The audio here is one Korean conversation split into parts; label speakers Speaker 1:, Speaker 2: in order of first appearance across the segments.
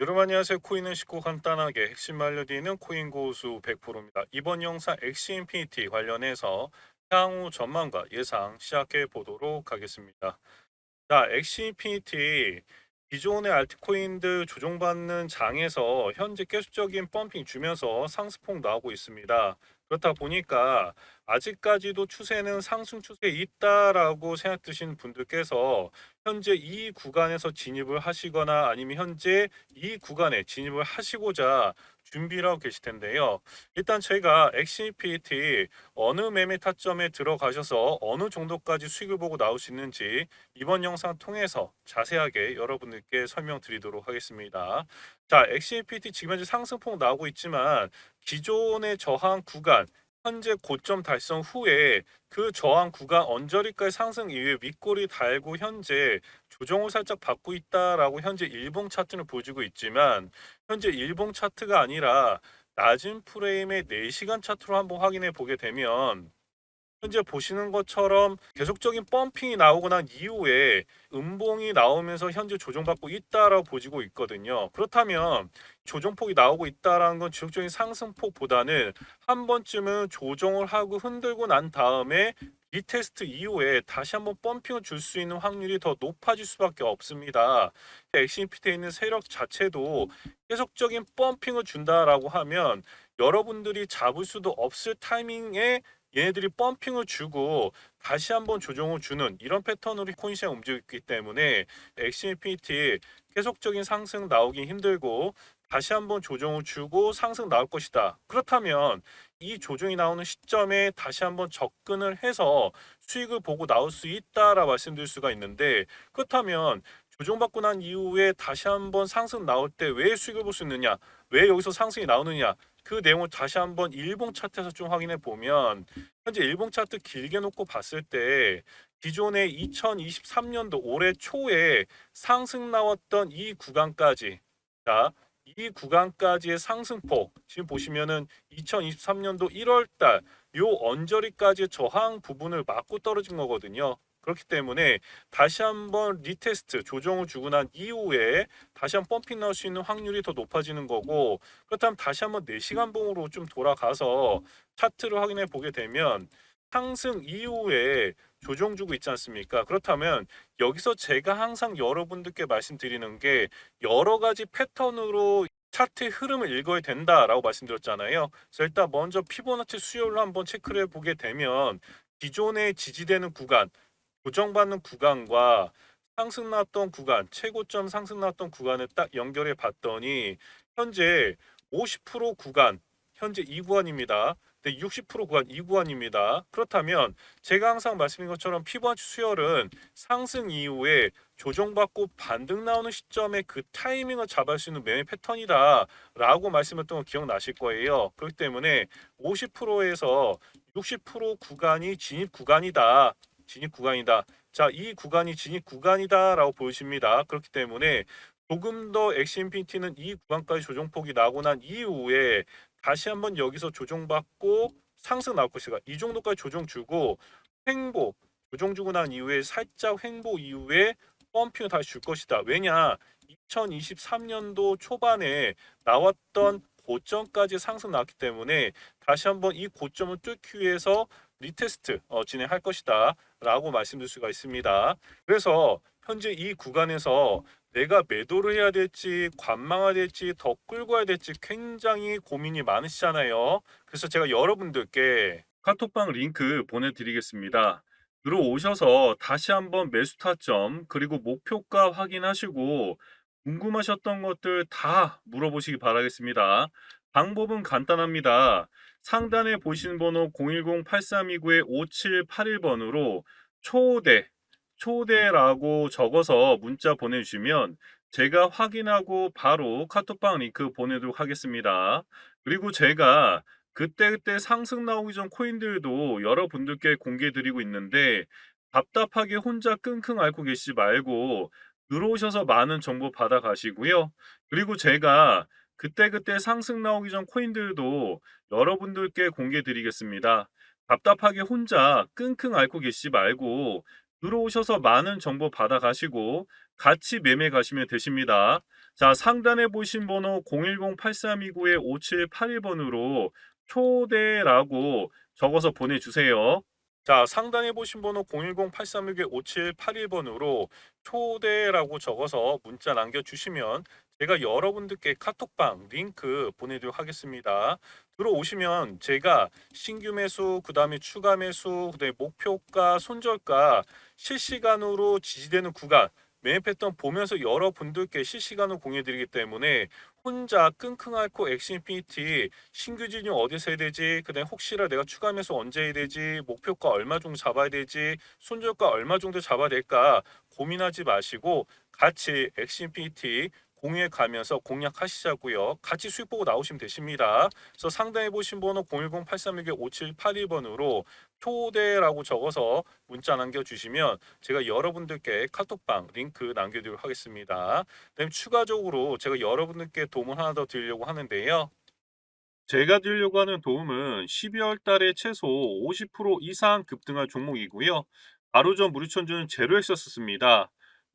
Speaker 1: 여러분 안녕하세요. 코인은 쉽고 간단하게 핵심 말려드리는 코인 고수 100%입니다. 이번 영상 엑시 인피니티 관련해서 향후 전망과 예상 시작해 보도록 하겠습니다. 자, 엑시 인피니티 기존의 알트코인들 조종받는 장에서 현재 계속적인 펌핑 주면서 상승폭 나오고 있습니다. 그렇다 보니까 아직까지도 추세는 상승 추세에 있다라고 생각 드신 분들께서 현재 이 구간에서 진입을 하시거나 아니면 현재 이 구간에 진입을 하시고자 준비를 하고 계실 텐데요. 일단 저희가 엑시피티 어느 매매 타점에 들어가셔서 어느 정도까지 수익을 보고 나올 수 있는지 이번 영상 통해서 자세하게 여러분들께 설명드리도록 하겠습니다. 자, 엑시피티 지금 현재 상승폭 나오고 있지만 기존의 저항 구간 현재 고점 달성 후에 그 저항 구간 언저리까지 상승 이후에 윗골이 달고 현재 조정을 살짝 받고 있다라고 현재 일봉 차트는 보여주고 있지만 현재 일봉 차트가 아니라 낮은 프레임의 4시간 차트로 한번 확인해 보게 되면 현재 보시는 것처럼 계속적인 펌핑이 나오고 난 이후에 음봉이 나오면서 현재 조정받고 있다라고 보지고 있거든요. 그렇다면 조정폭이 나오고 있다라는 건 지속적인 상승폭보다는 한 번쯤은 조정을 하고 흔들고 난 다음에 리테스트 이후에 다시 한번 펌핑을 줄 수 있는 확률이 더 높아질 수밖에 없습니다. 엑시피트에 있는 세력 자체도 계속적인 펌핑을 준다라고 하면 여러분들이 잡을 수도 없을 타이밍에 얘네들이 펌핑을 주고 다시 한번 조정을 주는 이런 패턴으로 코인 시장 움직였기 때문에 엑시피티 계속적인 상승 나오긴 힘들고 다시 한번 조정을 주고 상승 나올 것이다. 그렇다면 이 조정이 나오는 시점에 다시 한번 접근을 해서 수익을 보고 나올 수 있다라 말씀드릴 수가 있는데 그렇다면 조정받고 난 이후에 다시 한번 상승 나올 때 왜 수익을 볼 수 있느냐? 왜 여기서 상승이 나오느냐? 그 내용을 다시 한번 일봉 차트에서 좀 확인해 보면 현재 일봉 차트 길게 놓고 봤을 때 기존의 2023년도 올해 초에 상승 나왔던 이 구간까지 자, 이 구간까지의 상승폭 지금 보시면은 2023년도 1월 달 요 언저리까지의 저항 부분을 맞고 떨어진 거거든요. 그렇기 때문에 다시 한번 리테스트 조정을 주고 난 이후에 다시 한번 펌핑 나올 수 있는 확률이 더 높아지는 거고 그렇다면 다시 한번 4시간 봉으로 좀 돌아가서 차트를 확인해 보게 되면 상승 이후에 조정 주고 있지 않습니까? 그렇다면 여기서 제가 항상 여러분들께 말씀드리는 게 여러 가지 패턴으로 차트의 흐름을 읽어야 된다라고 말씀드렸잖아요. 그래서 일단 먼저 피보나치 수요를 한번 체크를 해보게 되면 기존에 지지되는 구간, 고정받는 구간과 상승 나왔던 구간, 최고점 상승 나왔던 구간을 딱 연결해 봤더니 현재 50% 구간, 현재 이 구간입니다. 네, 60% 구간 이 구간입니다. 그렇다면 제가 항상 말씀드린 것처럼 피보나치 수열은 상승 이후에 조정받고 반등 나오는 시점에 그 타이밍을 잡을 수 있는 매매 패턴이다 라고 말씀했던 거 기억나실 거예요. 그렇기 때문에 50%에서 60% 구간이 진입 구간이다. 진입 구간이다. 자, 이 구간이 진입 구간이다라고 보여집니다. 그렇기 때문에 조금 더 엑시 인피니티는 이 구간까지 조정폭이 나고 난 이후에 다시 한번 여기서 조정받고 상승 나올 것이다. 이 정도까지 조정 주고 횡보 조정 주고 난 이후에 살짝 횡보 이후에 펌핑을 다시 줄 것이다. 왜냐? 2023년도 초반에 나왔던 고점까지 상승 나왔기 때문에 다시 한번 이 고점을 뚫기 위해서 리테스트 어, 진행할 것이다 라고 말씀드릴 수가 있습니다. 그래서 현재 이 구간에서 내가 매도를 해야 될지 관망해야 될지 더 끌고 가야 될지 굉장히 고민이 많으시잖아요. 그래서 제가 여러분들께 카톡방 링크 보내드리겠습니다. 들어오셔서 다시 한번 매수 타점 그리고 목표가 확인하시고 궁금하셨던 것들 다 물어보시기 바라겠습니다. 방법은 간단합니다. 상단에 보시는 번호 010-8329-5781번으로 초대, 초대라고 적어서 문자 보내주시면 제가 확인하고 바로 카톡방 링크 보내도록 하겠습니다. 그리고 제가 그때그때 상승 나오기 전 코인들도 여러분들께 공개 드리고 있는데 답답하게 혼자 끙끙 앓고 계시지 말고 들어오셔서 많은 정보 받아 가시고요. 그리고 제가 그때그때 상승 나오기 전 코인들도 여러분들께 공개 드리겠습니다. 답답하게 혼자 끙끙 앓고 계시지 말고 들어오셔서 많은 정보 받아 가시고 같이 매매 가시면 되십니다. 자, 상단에 보신 번호 010-8329-5781번으로 초대라고 적어서 보내주세요. 자, 상단에 보신 번호 010-8361-5781번으로 초대라고 적어서 문자 남겨주시면 제가 여러분들께 카톡방 링크 보내도록 하겠습니다. 들어오시면 제가 신규 매수, 그 다음에 추가 매수, 그 다음에 목표가, 손절가 실시간으로 지지되는 구간 매매 패턴 보면서 여러분들께 실시간으로 공유드리기 때문에 혼자 끙끙 앓고 엑스인피니티 신규 진입 어디서 해야 되지? 그다음에 혹시라 내가 추가 매수 언제 해야 되지? 목표가 얼마 정도 잡아야 되지? 손절가 얼마 정도 잡아야 될까? 고민하지 마시고 같이 엑스인피니티 공유해 가면서 공략하시자고요. 같이 수익 보고 나오시면 되십니다. 그래서 상단에 보신 번호 010-8361-5781번으로 초대라고 적어서 문자 남겨주시면 제가 여러분들께 카톡방 링크 남겨드리도록 하겠습니다. 그다음에 추가적으로 제가 여러분들께 도움을 하나 더 드리려고 하는데요. 제가 드리려고 하는 도움은 12월 달에 최소 50% 이상 급등할 종목이고요. 바로 전 무료천주는 제로엑스였습니다.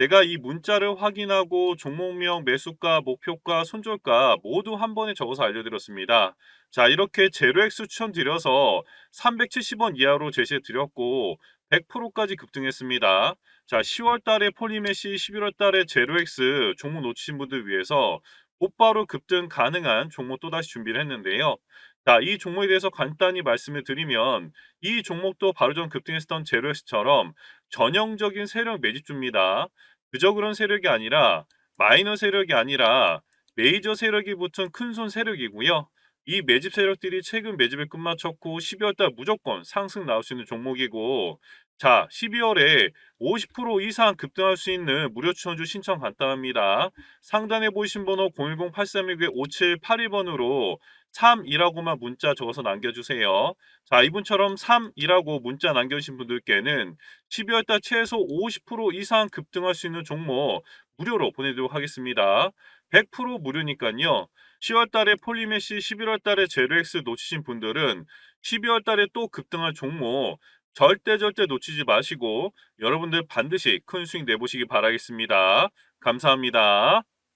Speaker 1: 내가 이 문자를 확인하고 종목명, 매수가, 목표가, 손절가 모두 한 번에 적어서 알려드렸습니다. 자, 이렇게 제로엑스 추천드려서 370원 이하로 제시해 드렸고 100%까지 급등했습니다. 자, 10월 달에 폴리메시, 11월 달에 제로엑스 종목 놓치신 분들 위해서 곧바로 급등 가능한 종목 또다시 준비를 했는데요. 자, 이 종목에 대해서 간단히 말씀을 드리면 이 종목도 바로 전 급등했었던 제로엑스처럼 전형적인 세력 매집주입니다. 그저 그런 세력이 아니라 마이너 세력이 아니라 메이저 세력이 붙은 큰손 세력이고요. 이 매집 세력들이 최근 매집에 끝마쳤고 12월 달 무조건 상승 나올 수 있는 종목이고 자 12월에 50% 이상 급등할 수 있는 무료 추천주 신청 간단합니다. 상단에 보이신 번호 010-8361-5782번으로 3이라고만 문자 적어서 남겨주세요. 자 이분처럼 3이라고 문자 남겨주신 분들께는 12월 달 최소 50% 이상 급등할 수 있는 종목 무료로 보내도록 하겠습니다. 100% 무료니까요. 10월 달에 폴리메시, 11월 달에 제로엑스 놓치신 분들은 12월 달에 또 급등할 종목 절대 절대 놓치지 마시고 여러분들 반드시 큰 수익 내보시기 바라겠습니다. 감사합니다.